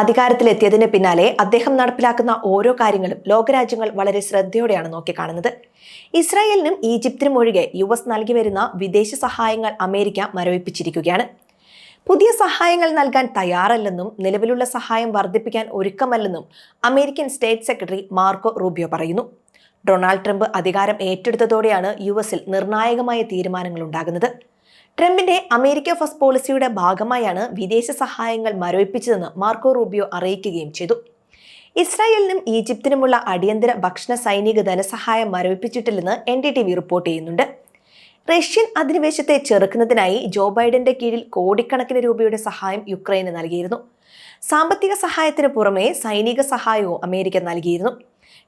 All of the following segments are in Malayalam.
അധികാരത്തിലെത്തിയതിന് പിന്നാലെ അദ്ദേഹം നടപ്പിലാക്കുന്ന ഓരോ കാര്യങ്ങളും ലോകരാജ്യങ്ങൾ വളരെ ശ്രദ്ധയോടെയാണ് നോക്കിക്കാണുന്നത്. ഇസ്രായേലിനും ഈജിപ്തിനും ഒഴികെ യു എസ് നൽകി വരുന്ന വിദേശ സഹായങ്ങൾ അമേരിക്ക മരവിപ്പിച്ചിരിക്കുകയാണ്. പുതിയ സഹായങ്ങൾ നൽകാൻ തയ്യാറല്ലെന്നും നിലവിലുള്ള സഹായം വർദ്ധിപ്പിക്കാൻ ഒരുക്കമല്ലെന്നും American state secretary Marco Rubio പറയുന്നു. ഡൊണാൾഡ് ട്രംപ് അധികാരം ഏറ്റെടുത്തതോടെയാണ് യു എസിൽ നിർണായകമായ തീരുമാനങ്ങൾ ഉണ്ടാകുന്നത്. ട്രംപിന്റെ അമേരിക്ക ഫസ്റ്റ് പോളിസിയുടെ ഭാഗമായാണ് വിദേശ സഹായങ്ങൾ മരവിപ്പിച്ചതെന്ന് മാർക്കോ റൂബിയോ അറിയിക്കുകയും ചെയ്തു. ഇസ്രായേലിനും ഈജിപ്തിനുമുള്ള അടിയന്തര ഭക്ഷണ സൈനിക ധനസഹായം മരവിപ്പിച്ചിട്ടില്ലെന്ന് N D T V report ചെയ്യുന്നുണ്ട്. റഷ്യൻ അധിനിവേശത്തെ ചെറുക്കുന്നതിനായി ജോ ബൈഡന്റെ കീഴിൽ കോടിക്കണക്കിന് രൂപയുടെ സഹായം യുക്രൈന് നൽകിയിരുന്നു. സാമ്പത്തിക സഹായത്തിന് പുറമെ സൈനിക സഹായവും അമേരിക്ക നൽകിയിരുന്നു.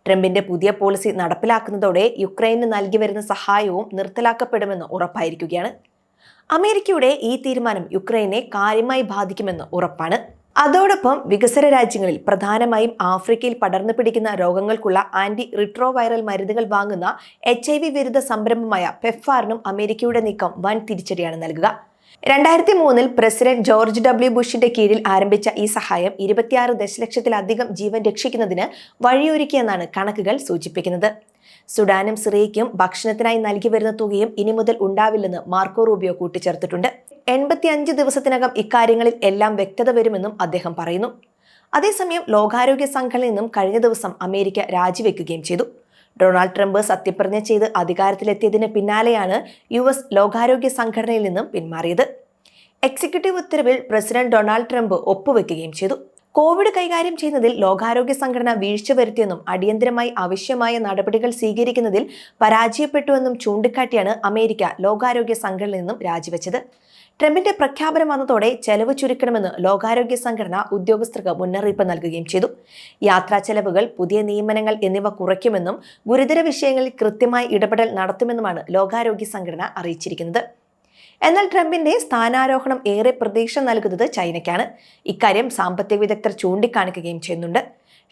ട്രംപിന്റെ പുതിയ പോളിസി നടപ്പിലാക്കുന്നതോടെ യുക്രൈന് നൽകി വരുന്ന സഹായവും നിർത്തലാക്കപ്പെടുമെന്ന് ഉറപ്പായിരിക്കുകയാണ്. അമേരിക്കയുടെ ഈ തീരുമാനം യുക്രൈനെ കാര്യമായി ബാധിക്കുമെന്ന് ഉറപ്പാണ്. അതോടൊപ്പം വികസന രാജ്യങ്ങളിൽ പ്രധാനമായും ആഫ്രിക്കയിൽ പടർന്നു പിടിക്കുന്ന രോഗങ്ങൾക്കുള്ള ആന്റി റിട്രോവൈറൽ മരുന്നുകൾ വാങ്ങുന്ന എച്ച് ഐ വി വിരുദ്ധ സംരംഭമായ പെഫാറിനും അമേരിക്കയുടെ നീക്കം വൻ തിരിച്ചടിയാണ് നൽകുക. രണ്ടായിരത്തി മൂന്നിൽ പ്രസിഡന്റ് ജോർജ് ഡബ്ല്യു ബുഷിന്റെ കീഴിൽ ആരംഭിച്ച ഈ സഹായം ഇരുപത്തിയാറ് ദശലക്ഷത്തിലധികം ജീവൻ രക്ഷിക്കുന്നതിന് വഴിയൊരുക്കിയെന്നാണ് കണക്കുകൾ സൂചിപ്പിക്കുന്നത്. സുഡാനും സിറിയയ്ക്കും ഭക്ഷണത്തിനായി നൽകി വരുന്ന തുകയും ഇനി മുതൽ ഉണ്ടാവില്ലെന്ന് മാർക്കോ റൂബിയോ കൂട്ടിച്ചേർത്തിട്ടുണ്ട്. എൺപത്തിയഞ്ച് ദിവസത്തിനകം ഇക്കാര്യങ്ങളിൽ എല്ലാം വ്യക്തത വരുമെന്നും അദ്ദേഹം പറയുന്നു. അതേസമയം ലോകാരോഗ്യ സംഘടനയിൽ നിന്നും കഴിഞ്ഞ ദിവസം അമേരിക്ക രാജിവെക്കുകയും ചെയ്തു. ഡൊണാൾഡ് ട്രംപ് സത്യപ്രതിജ്ഞ ചെയ്ത് അധികാരത്തിലെത്തിയതിന് പിന്നാലെയാണ് യു എസ് ലോകാരോഗ്യ സംഘടനയിൽ നിന്നും പിന്മാറിയത്. എക്സിക്യൂട്ടീവ് ഉത്തരവിൽ പ്രസിഡന്റ് ഡൊണാൾഡ് ട്രംപ് ഒപ്പുവെക്കുകയും ചെയ്തു. കോവിഡ് കൈകാര്യം ചെയ്യുന്നതിൽ ലോകാരോഗ്യ സംഘടന വീഴ്ച വരുത്തിയെന്നും അടിയന്തരമായി ആവശ്യമായ നടപടികൾ സ്വീകരിക്കുന്നതിൽ പരാജയപ്പെട്ടുവെന്നും ചൂണ്ടിക്കാട്ടിയാണ് അമേരിക്ക ലോകാരോഗ്യ സംഘടനയിൽ നിന്നും രാജിവെച്ചത്. ട്രംപിന്റെ പ്രഖ്യാപനം വന്നതോടെ ചെലവ് ചുരുക്കണമെന്ന് ലോകാരോഗ്യ സംഘടന ഉദ്യോഗസ്ഥർക്ക് മുന്നറിയിപ്പ് നൽകുകയും ചെയ്തു. യാത്രാ ചെലവുകൾ പുതിയ നിയമനങ്ങൾ എന്നിവ കുറയ്ക്കുമെന്നും ഗുരുതര വിഷയങ്ങളിൽ കൃത്യമായി ഇടപെടൽ നടത്തുമെന്നുമാണ് ലോകാരോഗ്യ സംഘടന അറിയിച്ചിരിക്കുന്നത്. എന്നാൽ ട്രംപിന്റെ സ്ഥാനാരോഹണം ഏറെ പ്രതീക്ഷ നൽകുന്നത് ചൈനയ്ക്കാണ്. ഇക്കാര്യം സാമ്പത്തിക വിദഗ്ധർ ചൂണ്ടിക്കാണിക്കുകയും ചെയ്യുന്നുണ്ട്.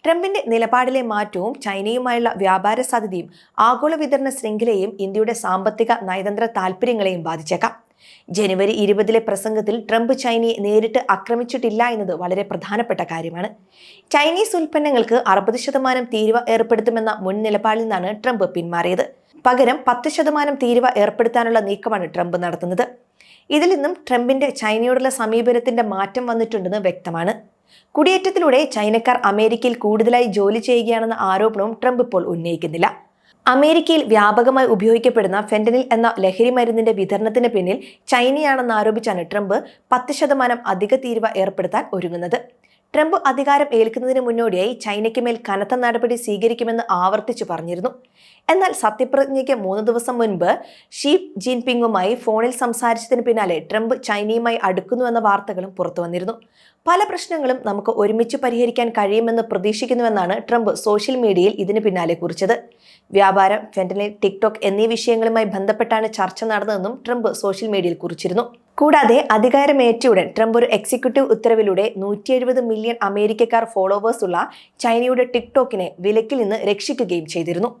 ട്രംപിന്റെ നിലപാടിലെ മാറ്റവും ചൈനയുമായുള്ള വ്യാപാര സാധ്യതയും ആഗോള വിതരണ ശൃംഖലയെയും ഇന്ത്യയുടെ സാമ്പത്തിക നയതന്ത്ര താൽപ്പര്യങ്ങളെയും ബാധിച്ചേക്കാം. ജനുവരി ഇരുപതിലെ പ്രസംഗത്തിൽ ട്രംപ് ചൈനയെ നേരിട്ട് ആക്രമിച്ചിട്ടില്ല എന്നത് വളരെ പ്രധാനപ്പെട്ട കാര്യമാണ്. ചൈനീസ് ഉൽപ്പന്നങ്ങൾക്ക് അറുപത് ശതമാനം തീരുവ ഏർപ്പെടുത്തുമെന്ന മുൻ നിലപാടിൽ നിന്നാണ് ട്രംപ് പിന്മാറിയത്. പകരം പത്ത് ശതമാനം തീരുവ ഏർപ്പെടുത്താനുള്ള നീക്കമാണ് ട്രംപ് നടത്തുന്നത്. ഇതിൽ നിന്നും ട്രംപിന്റെ ചൈനയോടുള്ള സമീപനത്തിന്റെ മാറ്റം വന്നിട്ടുണ്ടെന്ന് വ്യക്തമാണ്. കുടിയേറ്റത്തിലൂടെ ചൈനക്കാർ അമേരിക്കയിൽ കൂടുതലായി ജോലി ചെയ്യുകയാണെന്ന ആരോപണവും ട്രംപ് ഇപ്പോൾ ഉന്നയിക്കുന്നില്ല. അമേരിക്കയിൽ വ്യാപകമായി ഉപയോഗിക്കപ്പെടുന്ന ഫെന്റനിൽ എന്ന ലഹരി മരുന്നിന്റെ വിതരണത്തിന് പിന്നിൽ ചൈനയാണെന്ന് ആരോപിച്ചാണ് ട്രംപ് പത്ത് ശതമാനം അധിക തീരുവ ഏർപ്പെടുത്താൻ ഒരുങ്ങുന്നത്. ട്രംപ് അധികാരം ഏൽക്കുന്നതിന് മുന്നോടിയായി ചൈനയ്ക്ക് മേൽ കനത്ത നടപടി സ്വീകരിക്കുമെന്ന് ആവർത്തിച്ചു പറഞ്ഞിരുന്നു. എന്നാൽ സത്യപ്രതിജ്ഞയ്ക്ക് മൂന്ന് ദിവസം മുൻപ് ഷീ ജിൻപിങ്ങുമായി ഫോണിൽ സംസാരിച്ചതിന് പിന്നാലെ ട്രംപ് ചൈനയുമായി അടുക്കുന്നുവെന്ന വാർത്തകളും പുറത്തുവന്നിരുന്നു പല പ്രശ്നങ്ങളും നമുക്ക് ഒരുമിച്ച് പരിഹരിക്കാൻ കഴിയുമെന്ന് പ്രതീക്ഷിക്കുന്നുവെന്നാണ് ട്രംപ് സോഷ്യൽ മീഡിയയിൽ ഇതിന് പിന്നാലെ കുറിച്ചത്. വ്യാപാരം ഫെന്റനിൽ ടിക്ടോക്ക് എന്നീ വിഷയങ്ങളുമായി ബന്ധപ്പെട്ടാണ് ചർച്ച നടന്നതെന്നും ട്രംപ് സോഷ്യൽ മീഡിയയിൽ കുറിച്ചിരുന്നു. കൂടാതെ അധികാരമേറ്റയുടൻ ട്രംപ് ഒരു എക്സിക്യൂട്ടീവ് ഉത്തരവിലൂടെ നൂറ്റി എഴുപത് മില്യൺ അമേരിക്കക്കാർ ഫോളോവേഴ്സുള്ള ചൈനയുടെ ടിക്ടോക്കിനെ വിലക്കിൽ നിന്ന് രക്ഷിക്കുകയും ചെയ്തിരുന്നു.